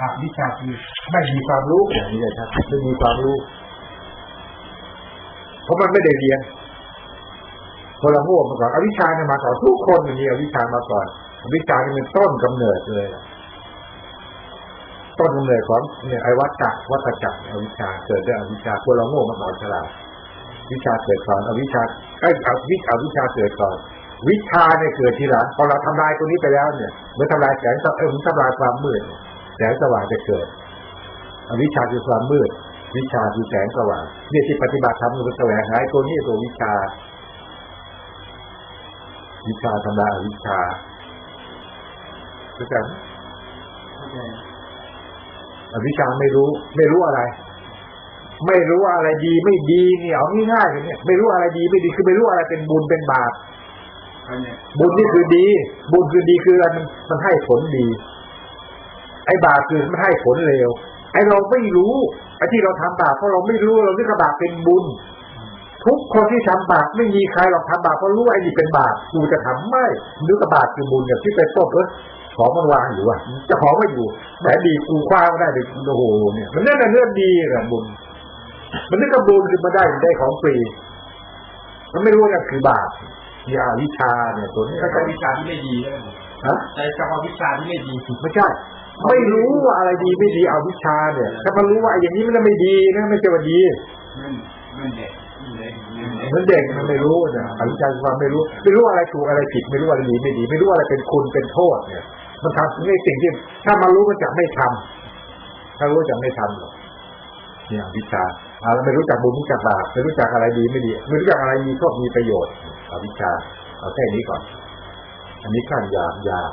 อวิชชาคือไม่มีความรู้อย่างนี้เลยครับไม่มีความรู้ เพราะมันไม่ได้เรียนคนละโง่มาก่อนอวิชชาเนี่ยมาก่อนทุกคนมีอวิชชามาก่อนอวิชชานี่เป็นต้นกำเนิดเลยต้นกำเนิดของเนี่ยไอ้วัฏจักรวัฏจักรอวิชชาเกิดด้วยอวิชชาคนเราโง่มาก่อนฉลาดวิชาเกิดก่อนอวิชชาไอ้ยอวิชอวิชชาเกิดก่อน วิชาเนี่ยเกิดทีหลังพอเราทำลายตัวนี้ไปแล้วเนี่ยเมื่อทำลายแสงสเออมันทำลายความมืด แสงสว่างจะเกิดอวิชชาคือความมืด วิชาคือแสงสว่างเนี่ยที่ปฏิบัติธรรมคือแสวงหาไอ้ตัวนี้ตัววิชา วิชาทำลายอวิชชาเข้าใจไหมอวิชชาไม่รู้ ไม่รู้อะไร ไม่รู้ว่าอะไรดีไม่ดีเนี่ยเอาง่ายๆเลยเนี่ยไม่รู้อะไรดีไม่ดีคือไม่รู้อะไรเป็นบุญเป็นบาปอันเนี้ยบุญนี่คือดี บุญคือดีคืออะไรมันมันให้ผลดี ไอ้บาปคือมันให้ผลเลวไอ้เราไม่รู้ไอ้ที่เราทำบาปเพราะเราไม่รู้เราคิดว่าบาปเป็นบุญ ทุกคนที่ทำบาปไม่มีใครหรอกทำบาปเพราะรู้ว่าไอ้นี่เป็นบาปกูจะทำไม่นึกว่าบาปคือบุญอย่างที่ไปต้นเออของมันวางอยู่อะเจะของไม่อยู่แต่ดีกูคว้าไม่ได้เลยโอ้โหเนี่ยมันนั่นน่ะเรื่องดีแหละบุญ มันนึกว่าบุญคือมาได้ได้ของฟรีมันไม่รู้ว่านั่นคือบาปยาวิชาเนี่ยตัวนี้ก็จะวิชาที่ไม่ดีแล้วฮะใช้เฉพาะวิชาที่ไม่ดีไม่ใช่ ไม่รู้ว่าอะไรดีไม่ดีเอาวิชาเนี่ย ถ้ามันรู้ว่าอย่างนี้มันไม่ดีนะไม่ใช่ว่าดีมันมันเด็กเด็กเหมือนเด็กมันไม่รู้นะอวิชชาคือความไม่รู้ ไม่รู้อะไรถูกอะไรผิด ไม่รู้อะไรดีไม่ดี ไม่รู้อะไรเป็นคุณเป็นโทษเนี่ย มันทำในสิ่งที่ถ้ามันรู้มันจะไม่ทำถ้ารู้จะไม่ทำหรอกเนี่ยอวิชชาอ่าเราไม่รู้จักบุญรู้จักบาปไม่รู้จักอะไรดีไม่ดี ไม่รู้จักอะไรมีโทษมีประโยชน์อวิชชาเอาแค่นี้ก่อน อันนี้ขั้นหยาบหยาบ